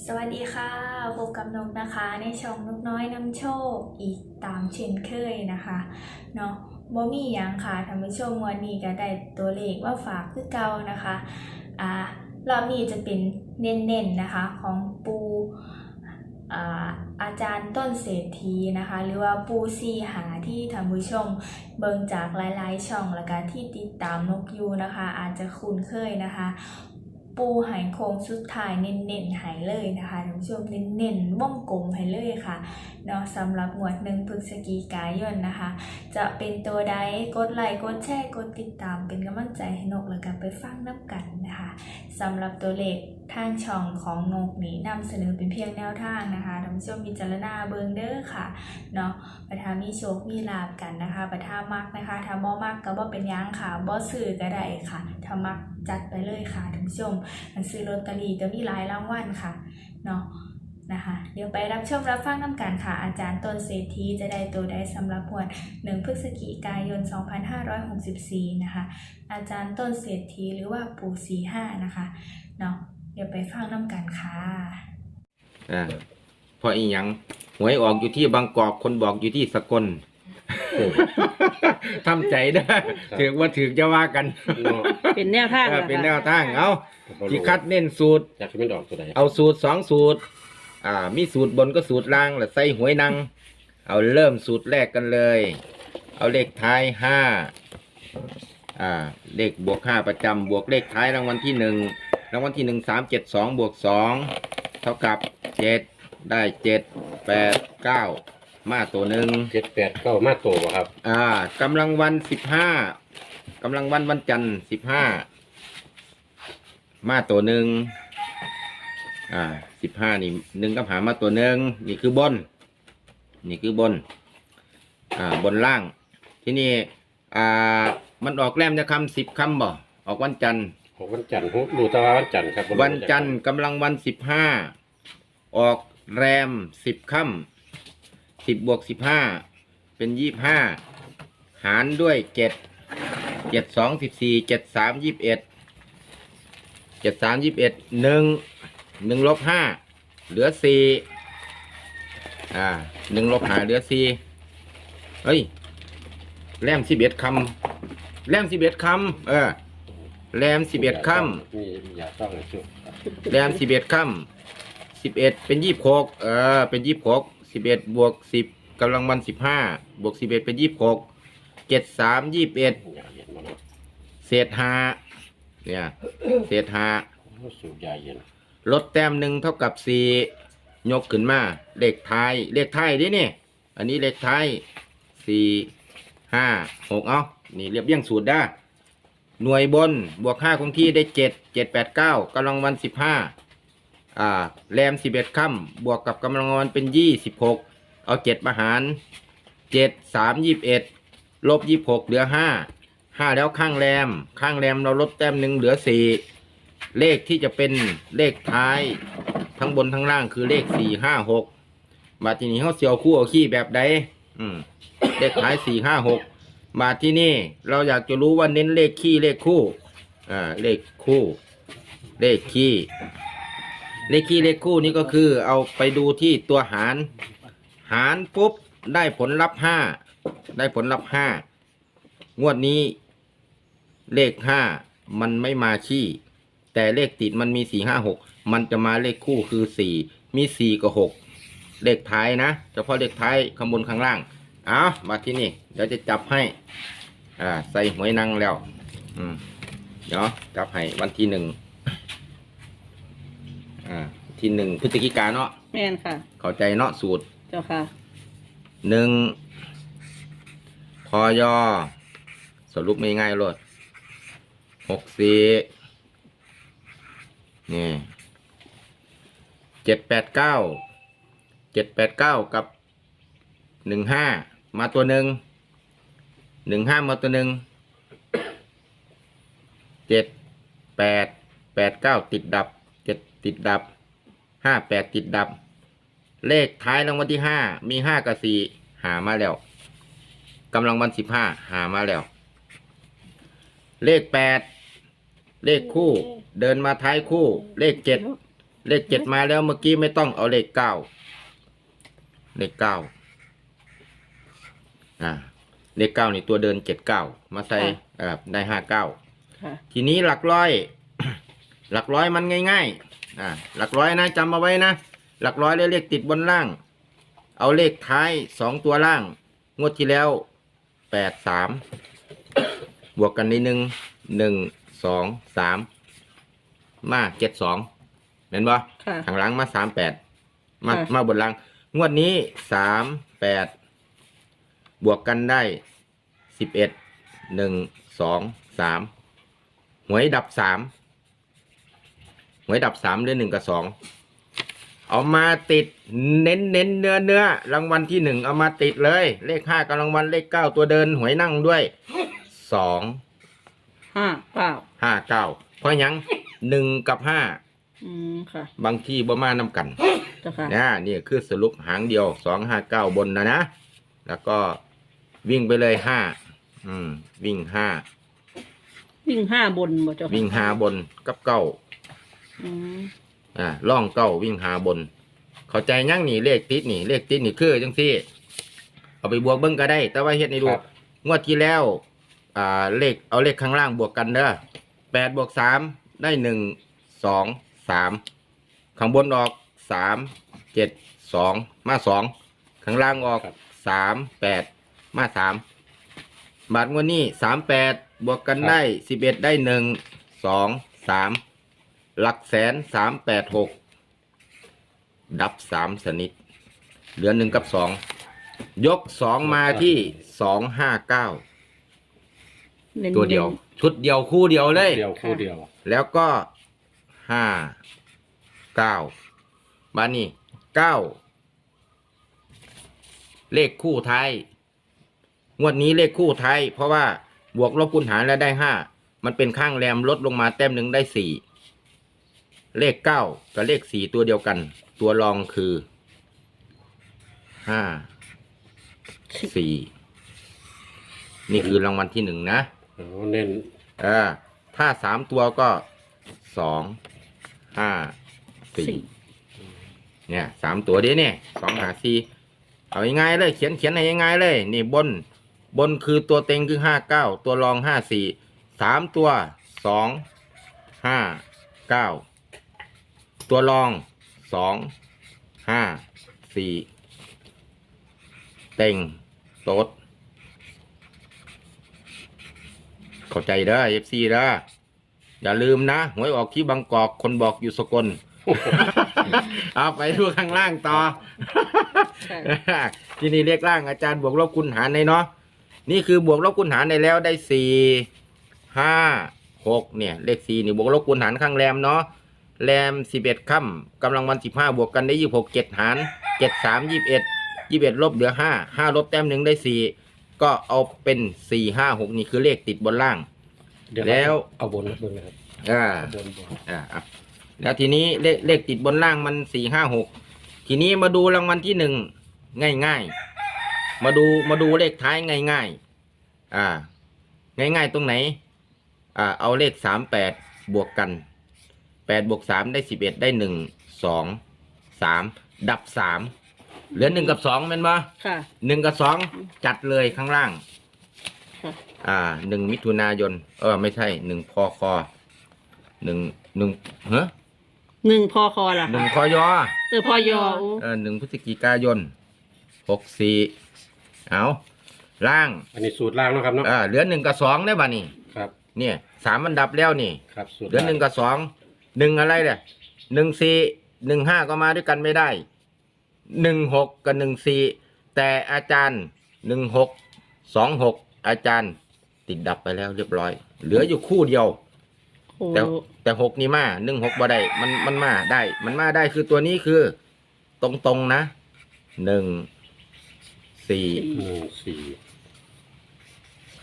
สวัสดีค่ะพบกับนกนะคะในช่องนกน้อยนำโชคอีกตามเช่นเคยนะคะเนาะบ่มีหยังค่ะท่านผู้ชมวันนี้ก็ได้ตัวเลขว่าฝากคือเก่านะคะอ่ารอบนี้จะเป็นเน้นๆนะคะของปูอาอาจารย์ต้นเศรษฐีนะคะ หรือว่าปูซีหาที่ท่านผู้ชมเบิ่งจากหลายๆ ช่องแล้วก็ที่ติดตามนกยูนะคะ อาจจะคุ้นเคยนะคะ ปูหายโค้งสุดท้ายเน้นๆหายเลยนะคะท่านผู้ชมเน้นๆว่องกลมให้เลยค่ะเนาะสำหรับหมวดหนึ่งพฤศจิกายนนะคะ จะเป็นตัวใดกดไลค์กดแชร์กดติดตามเป็นกำลังใจให้นกแล้วกันไปฟังนับกันนะคะสำหรับตัวเลขทางช่องของนกนี้นำเสนอเป็นเพียงแนวทางนะคะท่านผู้ชมมีจารณาเบิงเด้อค่ะเนาะ ประทามีโชค มีลาบกันนะคะประทามักนะคะถ้าบ่มักก็บ่เป็นยังค่ะบ่ซื้อก็ได้ค่ะถ้ามักจัดไปเลยค่ะท่านผู้ชมหนังสือลอตเตอรี่ก็มีหลายรางวัลค่ะเนาะนะคะเดี๋ยวไปรับชมรับฟังน้ำกันค่ะ อาจารย์ต้นเศรษฐีจะได้ตัวใดสำหรับหวดหนึ่งพฤศจิกายน 2564 นะคะ อาจารย์ต้นเศรษฐีหรือว่าปู่สีห้านะคะเนาะเดี๋ยวไปฟังน้ำกันค่ะอ่าเพราะอีหยัง วยออกอยู่ที่บางกอกคนบอกอยู่ที่สกลทำใจได้อถือว่าถือจะว่ากันเนาะเป็นแนวทางเออหรอเป็นคะแนวทางเอาที่คัดเน้นสูตรอยากให้มันออกตัวไหนเอาสูตรสองสูตร อ่า มีสูตรบนก็สูตรล่างแล้วใส่หวยนังเอาเริ่มสูตรแรกกันเลย เอาเลขท้ายห้าอ่า เลขบวกห้าประจำบวกเลขท้ายรางวัลที่หนึ่งรางวัลที่หนึ่งสามเจ็ดสองบวกสองเท่ากับเจ็ดได้เจ็ด แปดเก้ามาตัวหนึ่งเจ็ดแปดเก้ามาโตบ่ครับ อ่ากำลังวันสิบห้ากำลังวันวันจันทร์สิบห้ามาตัวหนึ่งอ่าสิบห้านี่หนึ่งกับหามาตัวหนึ่งนี่คือบน นี่คือบน อ่าบนล่าง ที่นี่อ่ามันออกแรมจะคำสิบคำบ่ออกวันจันทร์ ของวันจันทร์ผมรู้แต่ว่าวันจันทร์ครับบ่รู้วันจันทร์กำลังวันสิบห้าออก แรมสิบค่ำสิบบวกสิบห้าเป็นยี่บห้าหารด้วยเจ็ดเจ็ดสองสิบสี่เจ็ดสามยี่บเอ็ดเจ็ดสามยี่บเอ็ดหนึ่งหนึ่งลบห้าเหลือสี่อ่าหนึ่งลบห้าเหลือสี่เฮ้ยแรมสิบเอ็ดคำแรมสิบเอ็ดคำเออแรมสิบเอ็ดคำมีอย่าต้องเลยชุบแรมสิบเอ็ดค่ำ สิบเอ็ดเป็นยี่สิบหกเออเป็นยี่สิบหกสิบเอ็ดบวกสิบกำลังวันสิบห้าบวกสิบเอ็ดเป็นยี่สิบหกเจ็ดสามยี่สิบเอ็ดเศษห้าเนี่ยเศษห้าสูบยาเย็นลดแต้มหนึ่งเท่ากับสี่ยกขึ้นมา เลขท้ายเลขท้ายดิเนี่ยอันนี้เลขท้ายสี่ห้าหกเอานี่เรียบเรียงสูตรได้หน่วยบนบวกห้าคงที่ได้เจ็ดเจ็ดแปดเก้ากำลังวันสิบห้า อ่าแรมสิบเอ็ดค่ำบวกกับกำลังวันเป็นยี่สิบหกเอาเจ็ดมาหารเจ็ดสามยี่สิบเอ็ดลบยี่สิบหกเหลือห้าห้าแล้วข้างแรม ข้างแรมเราลดแต้มหนึ่งเหลือสี่เลขที่จะเป็นเลขท้ายทั้งบนทั้งล่างคือเลขสี่ห้าหกมาที่นี้เขาเสียวคู่เอาขี้แบบใดอืมเลขท้ายสี่ห้าหกมาที่นี่เราอยากจะรู้ว่าเน้นเลขคี่เลขคู่อ่าเลขคู่ เลขคี่ เลขคี่เลขคู่นี่ก็คือเอาไปดูที่ตัวหาร หารปุ๊บได้ผลลัพธ์ห้าได้ผลลัพธ์ห้างวดนี้ เลขห้ามันไม่มาขี้แต่เลขติดมันมีสี่ห้าหกมันจะมาเลขคู่คือสี่มีสี่กับหกเลขท้ายนะเฉพาะเลขท้ายข้างบนข้างล่างเอามาที่นี่เดี๋ยวจะจับให้ อ่า ใส่หวยนางแล้ว อืมเดี๋ยวจับให้วันที่หนึ่ง อ่าที่หนึ่งพฤศจิกาเนาะแม่นค่ะ เข้าใจเนาะสูตรเจ้าค่ะ หนึ่งพอยอสรุปไม่ง่ายๆเลยหกสี่นี่เจ็ดแปดเก้าเจ็ดแปดเก้ากับหนึ่งห้ามาตัวหนึ่งหนึ่งห้ามาตัวหนึ่งเจ็ดแปดแปดเก้าติดดับเจ็ด ติดดับห้าแปดติดดับ เลขท้ายรางวัลที่ห้ามีห้ากับสี่หามาแล้วกำลังวันสิบห้าหามาแล้ว เลขแปดเลขคู่เดินมาท้ายคู่ เลขเจ็ดเลขเจ็ดมาแล้วเมื่อกี้ไม่ต้องเอาเลขเก้าเลขเก้าอ่าเลขเก้านี่ตัวเดินเจ็ดเก้ามาใส่อ่าได้ห้าเก้าค่ะทีนี้หลักร้อย หลักร้อยมันง่าย ๆ อ่าหลักร้อยนะจำเอาไว้นะ หลักร้อยเลขติดบนล่าง เอาเลขท้ายสองตัวล่าง งวดที่แล้วแปดสามบวกกันในหนึ่งหนึ่งสองสามมาเจ็ดสองเห็นบ่ค่ะ ข้างหลังมาสามแปดมาค่ะ มาบนล่าง งวดนี้สามแปดบวกกันได้สิบเอ็ดหนึ่งสองสามหวยดับสาม หวยดับสามเหลือหนึ่งกับสองเอามาติดเน้นเน้นเนื้อเนื้อรางวัลที่หนึ่งเอามาติดเลย เลขห้ากับรางวัลเลขเก้าตัวเดินหวยนั่งด้วยสองห้าเก้าห้าเก้าเพราะหยังหนึ่งกับห้าอืมค่ะบางที่บ่มานำกันเจ้าค่ะนะนี่คือสรุปหางเดียวสองห้าเก้าบนนะนะ แล้วก็วิ่งไปเลยห้าอืม วิ่งห้าวิ่งห้าบนบ่เจ้าค่ะวิ่งหาบนกับเก้า อืมอ่าล่องเก้าวิ่งหาบน เข้าใจยังนี่เลขติดนี่เลขติดนี่คือจังซี่ เอาไปบวกเบิ้งก็ได้ แต่ว่าเฮ็ดในดูครับงวดที่แล้ว อ่าเลขเอาเลขข้างล่างบวกกันเด้อแปดบวกสามได้หนึ่งสองสามข้างบนออกสามเจ็ดสองมาสองข้างล่างออกครับสามแปดมาสามบาทงวดนี้สามแปดบวกกันได้สิบเอ็ดได้หนึ่งสองสาม หลักแสนสามแปดหกดับสามสนิทเหลือหนึ่งกับสองยกสองมาที่สองห้าเก้าน้นๆตัวเดียว ชุดเดียวคู่เดียวเลย เดียวคู่เดียว แล้วก็ห้าเก้าบ้านนี้เก้าเลขคู่ท้ายงวดนี้เลขคู่ท้ายเพราะว่าบวกลบคูณหารแล้วได้ห้ามันเป็นข้างแรมลดลงมาแต้มหนึ่งได้สี่ เลขเก้ากับเลขสี่ตัวเดียวกัน ตัวรองคือห้าสี่นี่คือรางวัลที่หนึ่งนะอ๋อเน้นเออถ้าสามตัวก็สองห้าสี่สี่เนี่ยสามตัวเดียวเนี่ยสองหาสี่เอาง่ายๆเลย เขียนเขียนให้ง่ายๆเลย นี่บนบนคือตัวเต็งคือห้าเก้าตัวรองห้าสี่สามตัวสองห้าเก้า ตัวรองสองห้าสี่เต็งโต๊ดเข้าใจเด้อเอฟซีเด้ออย่าลืมนะหวยออกที่บางกอกคนบอกอยู่สกลเอาไปดูข้างล่างต่อค่ะที่นี่เรียกล่างอาจารย์บวกลบคูณหารในเนาะนี่คือบวกลบคูณหารในแล้วได้สี่ห้าหกเนี่ย เลขสี่นี่บวกลบคูณหารข้างแรมเนาะ แรมสิบเอ็ดค่ำกำลังวันสิบห้าบวกกันได้ยี่หกเจ็ดหารเจ็ดสามยี่สิบเอ็ดยี่สิบเอ็ดลบเหลือห้าห้าลบแต้มหนึ่งได้สี่ก็เอาเป็นสี่ห้าหกนี่คือเลขติดบนล่าง เดี๋ยวแล้ว เอาบนมาเบิ่งนะครับอ่าเอาบนบนอ่าอะแล้วทีนี้เลขเลขติดบนล่างมันสี่ห้าหกทีนี้มาดูรางวัลที่หนึ่งง่ายง่ายๆมาดูมาดูเลขท้ายง่ายง่ายๆอ่าง่ายง่ายๆตรงไหน อ่า เอาเลขสามแปดบวกกัน แปดบวกสามได้สิบเอ็ดได้หนึ่งสองสามดับสามเหลือหนึ่งกับสองเป็นปะค่ะ หนึ่งกับสองจัดเลยข้างล่าง ค่ะ อ่าหนึ่งมิถุนายน เออ ไม่ใช่หนึ่งพอคอหนึ่งหนึ่งเฮ้อหนึ่งพอคอล่ะหนึ่งพอยอเออพอยอโอ้เออหนึ่งพฤศจิกายนหกสี่เอาล่างอันนี้สูตรล่างเนาะครับเนาะเออเหลือหนึ่งกับสองได้ป่ะนี่ ครับ เนี่ยสามอันดับแล้วนี่ ครับสูตรเหลือหนึ่งกับสอง หนึ่งอะไรเนี่ยหนึ่งสี่หนึ่งห้าก็มาด้วยกันไม่ได้หนึ่งหกกับหนึ่งสี่แต่อาจารย์หนึ่งหกสองหกอาจารย์ติดดับไปแล้วเรียบร้อย เหลืออยู่คู่เดียวโหแต่แต่หกนี่มาหนึ่งหกบ่ได้มันมันมาได้ มันมาได้คือตัวนี้คือ ตรงตรงๆนะหนึ่งสี่หนึ่งสี่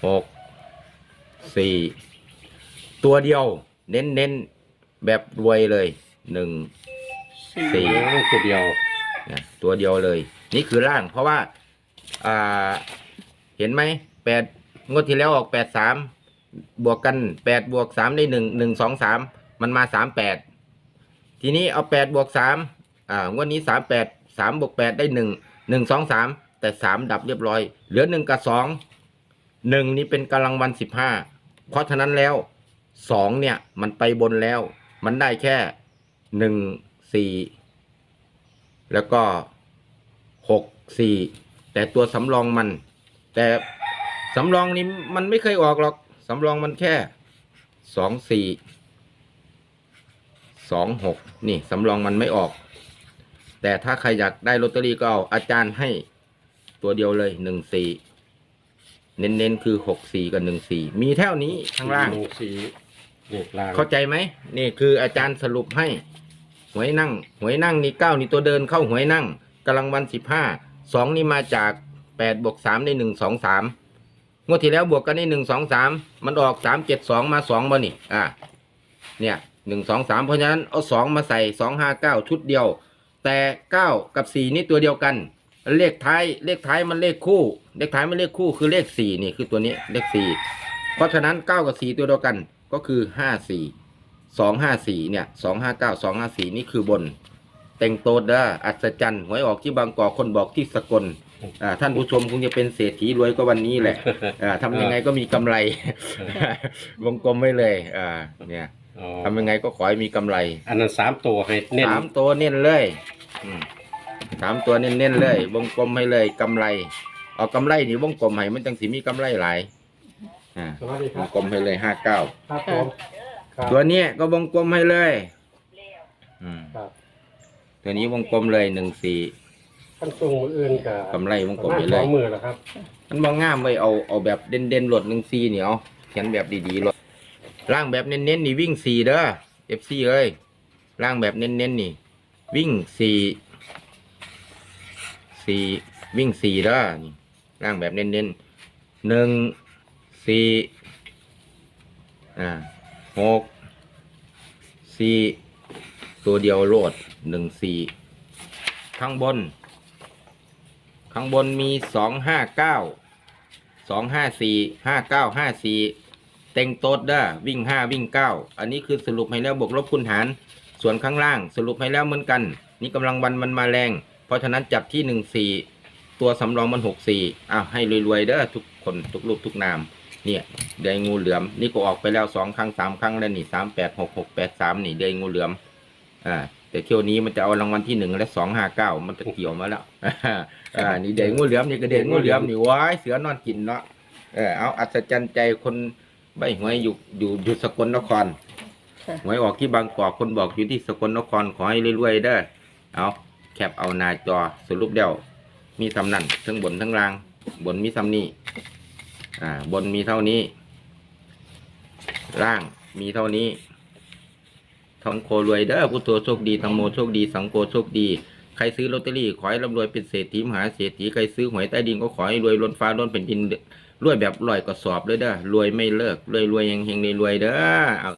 หกสี่ตัวเดียว เน้นเน้นๆ แบบรวยเลยหนึ่งสี่โอ้ตัวเดียวนะตัวเดียวเลย นี่คือร่าง เพราะว่าอ่าเห็นไหมแปดงวดที่แล้วออกแปดสามบวกกันแปดบวกสามได้หนึ่งหนึ่งสองสามมันมาสามแปดทีนี้เอาแปดบวกสามอ่างวดนี้สามแปดสามบวกแปดได้หนึ่งหนึ่งสองสามแต่สามดับเรียบร้อย เหลือหนึ่งกับสองหนึ่งนี้เป็นกำลังวันสิบห้าเพราะฉะนั้นแล้วสองเนี่ยมันไปบนแล้ว มันได้แค่หนึ่งสี่แล้วก็หกสี่แต่ตัวสำรองมัน แต่สำรองนี้มันไม่เคยออกหรอกสำรองมันแค่สองสี่สองหกนี่สำรองมันไม่ออก แต่ถ้าใครอยากได้ลอตเตอรี่ก็เอาอาจารย์ให้ตัวเดียวเลยหนึ่งสี่เน้นๆคือหกสี่กับหนึ่งสี่มีเท่านี้ข้างล่างหนึ่งสี่ เลขลางเข้าใจไหมนี่คืออาจารย์สรุปให้ หวยนั่ง หวยนั่งนี่เก้านี่ตัวเดินเข้าหวยนั่งกำลังวันสิบห้าสองนี่มาจากแปดบวกสามได้หนึ่งสองสามงวดที่แล้วบวกกันได้หนึ่งสองสามมันออกสามเจ็ดสองมาสองบ่นี่อะเนี่ยหนึ่งสองสามเพราะฉะนั้นเอาสองมาใส่สองห้าเก้าชุดเดียว แต่เก้ากับสี่นี่ตัวเดียวกัน เลขท้ายเลขท้ายมันเลขคู่ เลขท้ายมันเลขคู่คือเลขสี่นี่คือตัวนี้เลขสี่เพราะฉะนั้นเก้ากับสี่ตัวเดียวกัน ก็คือห้าสี่สองห้าสี่เนี่ยสองห้าเก้าสองห้าสี่นี่คือบน เต็งโตดเด้ออัศจรรย์หวยออกที่บางกอกคนบอกที่สกลอ่าท่านผู้ชมคงจะเป็นเศรษฐีรวยก็วันนี้แหละอ่าทำยังไงก็มีกำไร วงกลมไว้เลยอ่าเนี่ยอ๋อทำยังไงก็ขอให้มีกำไรอันนั้นสามตัวให้เน้นสามตัวเน้นเลยอืมสามตัวเน้นๆเลย วงกลมให้เลยกำไร เอากำไรนี่วงกลมให้มันจังสีมีกำไรหลาย อ่าสวัสดีควรับงกลมให้เลยห้าเก้าครับผมครับตัวเนี้ยก็วงกลมให้เลยอืมครับตัวนี้วงกลมเลยหนึ่งสี่ขั้นสูงมืออื่นกับกำไรวงกลมประาณไปเลยสองมือแล้วครับมันบางงามไว้เอาเอาแบบเด่นเด่นๆหลดหนึ่งสี่เนี่ยเอาเขียนแบบดีๆหลดร่างแบบเน้นๆนี่วิ่งสี่เด้อเอฟซีเอ้ยร่างแบบเน้นๆนี่ วิ่งสี่สี่วิ่งสี่เด้อนี่ร่างแบบเน้นๆหนึ่ง สี่อ่าหกสี่ตัวเดียวโลดหนึ่งสี่ข้างบน ข้างบนมีสองห้าเก้าสองห้าสี่ห้าเก้าห้าสี่เต็งโต๊ดเด้อวิ่งห้าวิ่งเก้าอันนี้คือสรุปให้แล้วบวกลบคูณหาร ส่วนข้างล่างสรุปให้แล้วเหมือนกัน นี่กำลังวันมันมาแรง เพราะฉะนั้นจับที่หนึ่งสี่ตัวสำรองมันหกสี่อ้าวให้รวยๆเด้อทุกคนทุกรูปทุกนาม เนี่ยเดยงูเหลือม นี่ก็ออกไปแล้วสองครั้งสามครั้งแล้วนี่สามแปดหกหกแปดสามนี่เดยงูเหลือมอ่าแต่เที่ยวนี้มันจะเอารางวัลที่หนึ่งและสองห้าเก้ามันจะเกี่ยวมาแล้วอ่านี่เด็กงูเหลือมนี่ก็เด็กงูเหลือมนี่ว้ายเสือนอนกินเนาะเออเอาอัศจรรย์ใจคนใบหวยอยู่อยู่อยู่สกลนครค่ะหวยออกที่บางกอกคนบอกอยู่ที่สกลนครขอให้รวยๆเด้อเอาแคปเอาหนาจอสรุปเดียวมีสำนั่นทั้งบนทั้งล่าง บนมีสำนี่ อ่า บนมีเท่านี้ ล่างมีเท่านี้ทองโครวยเด้อผู้ทัวโชคดีทังโมโชคดี สังโกโชคดี ใครซื้อลอตเตอรี่ขอให้ร่ำรวยเป็นเศรษฐีมหาเศรษฐีใครซื้อหวยใต้ดินก็ขอให้รวยล้นฟ้าล้นแผ่นดินรวยแบบลอยกระสอบเลยเด้อรวยไม่เลิกรวยรวยเฮงเฮงรวยเด้อ